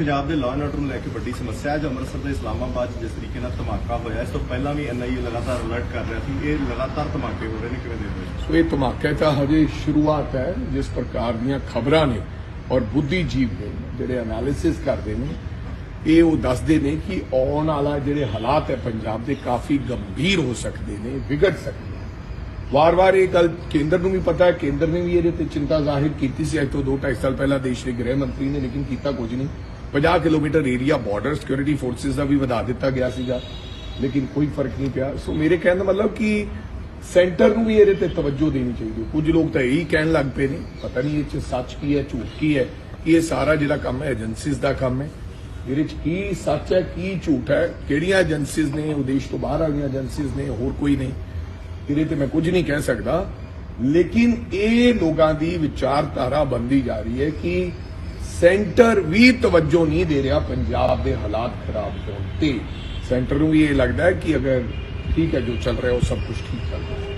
ਪੰਜਾਬ ਦੇ law and order ਨੂੰ ਲੈ ਕੇ ਵੱਡੀ ਸਮੱਸਿਆ ਹੈ ਜੋ ਅੰਮ੍ਰਿਤਸਰ ਦੇ ਇਸਲਾਮਾਬਾਦ 'ਚ ਜਿਸ ਤਰੀਕੇ ਨਾਲ ਧਮਾਕਾ ਹੋਇਆ ਇਸ ਤੋਂ ਪਹਿਲਾਂ ਵੀ ਐਨਆਈਏ ਲਗਾਤਾਰ ਅਲਰਟ ਕਰ ਰਿਹਾ ਸੀ, ਇਹ ਲਗਾਤਾਰ ਧਮਾਕੇ ਹੋ ਰਹੇ ਨੇ, ਕਿਵੇਂ ਦੇਖਦੇ ਹੋ ਸੋ ਇਹ ਧਮਾਕੇ ਤਾਂ ਹਜੇ ਸ਼ੁਰੂਆਤ ਹੈ, ਜਿਸ ਪ੍ਰਕਾਰ ਦੀਆਂ ਖਬਰਾਂ ਨੇ ਔਰ ਬੁੱਧੀਜੀਵ ਨੇ ਜਿਹੜੇ ਐਨਾਲਿਸਿਸ ਕਰਦੇ ਨੇ, ਇਹ ਉਹ ਦੱਸਦੇ ਨੇ ਕਿ ਆਉਣ ਵਾਲਾ ਜਿਹੜੇ ਹਾਲਾਤ ਹੈ ਪੰਜਾਬ ਦੇ ਕਾਫੀ ਗੰਭੀਰ ਹੋ ਸਕਦੇ ਨੇ, ਵਿਗੜ ਸਕਦੇ ਨੇ। ਵਾਰ-ਵਾਰ ਇਹ ਗੱਲ ਕੇਂਦਰ ਨੂੰ ਵੀ ਪਤਾ ਹੈ, ਕੇਂਦਰ ਨੇ ਵੀ ਇਹਦੇ ਤੇ ਚਿੰਤਾ ਜ਼ਾਹਿਰ ਕੀਤੀ ਸੀ, ਅੱਜ ਤੋਂ 2.5 ਸਾਲ ਪਹਿਲਾਂ ਦੇਸ਼ ਦੇ ਗ੍ਰਹਿ ਮੰਤਰੀ ਨੇ, ਲੇਕਿਨ ਕੀਤਾ ਕੁਝ ਨਹੀਂ। 50 kilometre area border security forces ਦਾ ਵੀ ਵਧਾ ਦਿੱਤਾ ਗਿਆ ਸੀਗਾ, ਲੇਕਿਨ ਕੋਈ ਫ਼ਰਕ ਨਹੀਂ ਪਿਆ। ਸੋ ਮੇਰੇ ਕਹਿਣ ਦਾ ਮਤਲਬ ਕਿ ਸੈਂਟਰ ਨੂੰ ਵੀ ਇਹਦੇ ਤੇ ਤਵੱਜੋ ਦੇਣੀ ਚਾਹੀਦੀ ਕੁਝ ਲੋਕ ਤਾਂ ਇਹੀ ਕਹਿਣ ਲੱਗ ਪਏ ਨੇ, ਪਤਾ ਨਹੀਂ ਇਹ ਚ ਸੱਚ ਕੀ ਹੈ, ਝੂਠ ਕੀ ਹੈ, ਕਿ ਇਹ ਸਾਰਾ ਜਿਹੜਾ ਕੰਮ ਹੈ ਏਜੰਸੀਜ਼ ਦਾ ਕੰਮ ਹੈ। ਇਹਦੇ ਚ ਕੀ ਸੱਚ ਹੈ, ਕੀ ਝੂਠ ਹੈ, ਕਿਹੜੀਆਂ ਏਜੰਸੀਜ਼ ਨੇ, ਉਹ ਤੋਂ ਬਾਹਰ ਵਾਲੀਆਂ ਏਜੰਸੀਜ਼ ਨੇ, ਹੋਰ ਕੋਈ ਨਹੀਂ। ਇਹਦੇ ਤੇ ਮੈਂ ਕੁਝ ਨਹੀਂ ਕਹਿ ਸਕਦਾ। ਲੇਕਿਨ ਇਹ ਲੋਕਾਂ ਦੀ ਵਿਚਾਰਧਾਰਾ ਬੰਦੀ ਜਾ ਰਹੀ ਹੈ ਕਿ ਸੈਂਟਰ ਵੀ ਤਵੱਜੋ ਨਹੀਂ ਦੇ ਰਿਹਾ ਪੰਜਾਬ ਦੇ ਹਾਲਾਤ ਖਰਾਬ ਹੋਣ ਤੇ। ਸੈਂਟਰ ਨੂੰ ਵੀ ਇਹ ਲੱਗਦਾ ਹੈ ਕਿ ਅਗਰ ਠੀਕ ਹੈ ਜੋ ਚੱਲ ਰਿਹਾ ਉਹ ਸਭ ਕੁਝ ਠੀਕ ਚੱਲ ਰਿਹਾ।